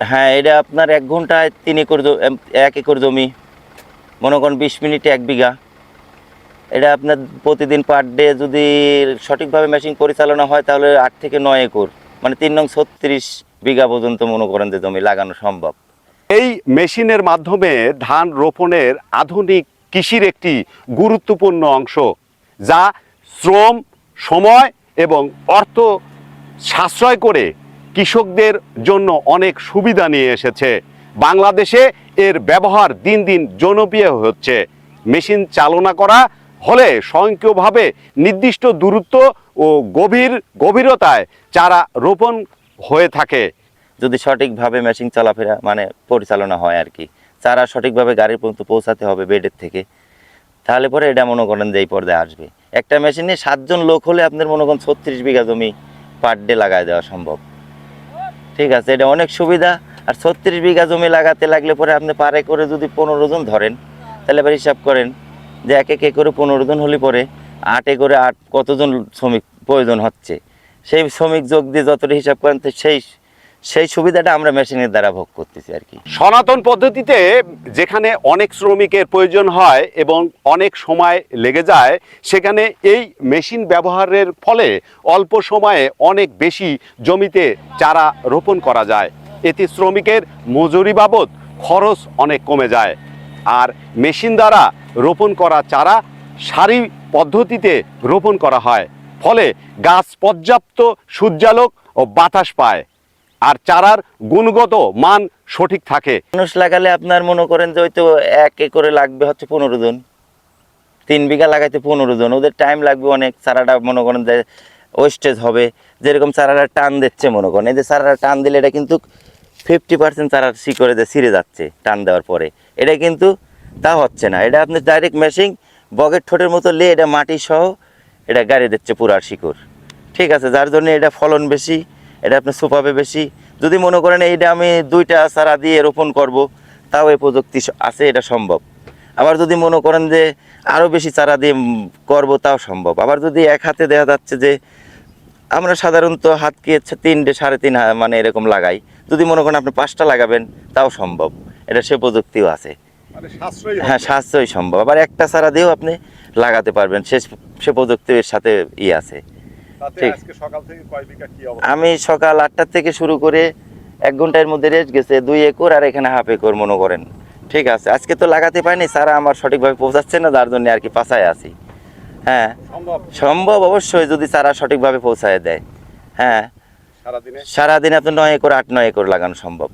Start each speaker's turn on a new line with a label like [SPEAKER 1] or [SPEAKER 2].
[SPEAKER 1] হ্যাঁ এটা আপনার এক ঘন্টায় তিন একর এক একর জমি। মনে করেন বিশ মিনিটে এক বিঘা। এটা আপনার প্রতিদিন পার ডে যদি সঠিকভাবে মেশিন পরিচালনা হয়, তাহলে আট থেকে নয় একর। মানে তিন নং ছত্রিশ বিঘা পর্যন্ত মনে করেন যে জমি লাগানো সম্ভব।
[SPEAKER 2] এই মেশিনের মাধ্যমে ধান রোপণের আধুনিক কৃষির একটি গুরুত্বপূর্ণ অংশ, যা শ্রম, সময় এবং অর্থ সাশ্রয় করে কৃষকদের জন্য অনেক সুবিধা নিয়ে এসেছে। বাংলাদেশে এর ব্যবহার দিন দিন জনপ্রিয় হচ্ছে। মেশিন চালনা করা হলে স্বয়ংক্রিয়ভাবে নির্দিষ্ট দূরত্ব ও গভীর গভীরতায় চারা রোপণ হয়ে থাকে।
[SPEAKER 1] যদি সঠিকভাবে মেশিন চলাফেরা মানে পরিচালনা হয় আর কি, চারা সঠিকভাবে গাড়ির পর্যন্ত পৌঁছাতে হবে বেডের থেকে, তাহলে পরে এটা মনে করেন যে এই পর্যায়ে আসবে। একটা মেশিনে সাতজন লোক হলে আপনার মনে করেন ছত্রিশ বিঘা জমি পার ডে লাগাই দেওয়া সম্ভব। ঠিক আছে, এটা অনেক সুবিধা। আর ছত্রিশ বিঘা জমি লাগাতে লাগলে পরে আপনি পারে করে যদি পনেরো জন ধরেন, তাহলে এবার হিসাব করেন যে এক এক করে পনেরো জন হলে পরে আটে করে আট কতজন শ্রমিক প্রয়োজন হচ্ছে। সেই শ্রমিক যোগ দিয়ে যতটা হিসাব করেন সেই সেই সুবিধাটা আমরা মেশিনের দ্বারা ভোগ করতেছি আর কি।
[SPEAKER 2] সনাতন পদ্ধতিতে যেখানে অনেক শ্রমিকের প্রয়োজন হয় এবং অনেক সময় লেগে যায়, সেখানে এই মেশিন ব্যবহারের ফলে অল্প সময়ে অনেক বেশি জমিতে চারা রোপণ করা যায়। এতে শ্রমিকের মজুরি বাবদ খরচ অনেক কমে যায়। আর মেশিন দ্বারা রোপণ করা চারা সারি পদ্ধতিতে রোপণ করা হয়, ফলে গাছ পর্যাপ্ত সূর্যালোক ও বাতাস পায়। আর চারার গুণগত মান সঠিক থাকে।
[SPEAKER 1] মানুষ লাগালে আপনার মনে করেন যে হয়তো এক একরে লাগবে হচ্ছে পনেরো জন। তিন বিঘা লাগাইতে পনেরো জন। ওদের টাইম লাগবে অনেক। চারাটা মনে করেন যে ওয়েস্টেজ হবে। যেরকম চারাটা টান দিচ্ছে মনে করেন। এই যে চারাটা টান দিলে এটা কিন্তু ফিফটি পার্সেন্ট চারা শিকড়ে যে ছিঁড়ে যাচ্ছে টান দেওয়ার পরে। এটা কিন্তু তা হচ্ছে না। এটা আপনি ডাইরেক্ট মেশিং বগের ঠোঁটের মতো লে এটা মাটি সহ এটা গাড়ি দিচ্ছে পুরার শিকড়। ঠিক আছে? যার জন্য এটা ফলন বেশি। এটা আপনি সোপাবে বেশি। যদি মনে করেন এইটা আমি দুইটা চারা দিয়ে রোপণ করব তাও এই প্রযুক্তি আছে এটা সম্ভব। আবার যদি মনে করেন যে আরও বেশি চারা দিয়ে করব তাও সম্ভব। আবার যদি এক হাতে দেখা যাচ্ছে যে আমরা সাধারণত হাতকে হচ্ছে তিনটে সাড়ে তিন হা- মানে এরকম লাগাই। যদি মনে করেন আপনি পাঁচটা লাগাবেন তাও সম্ভব। এটা সে প্রযুক্তিও আছে। হ্যাঁ সাশ্রয় সম্ভব। আবার একটা চারা দিয়েও আপনি লাগাতে পারবেন। সে সে প্রযুক্তির সাথে ই আছে। ঠিক। আমি সকাল আটটার থেকে শুরু করে এক ঘণ্টার মধ্যে রেস্ট গেছে দুই একর আর এখানে হাফ একর মনে করেন। ঠিক আছে আজকে তো লাগাতে পারিনি সারা আমার সঠিকভাবে পৌঁছাচ্ছে না যার জন্য আর কি পাশায় আছি। হ্যাঁ সম্ভব? অবশ্যই যদি চারা সঠিকভাবে পৌঁছায় দেয়। হ্যাঁ
[SPEAKER 2] সারাদিনে?
[SPEAKER 1] সারাদিন আপনি নয় একর আট নয় একর লাগানো সম্ভব।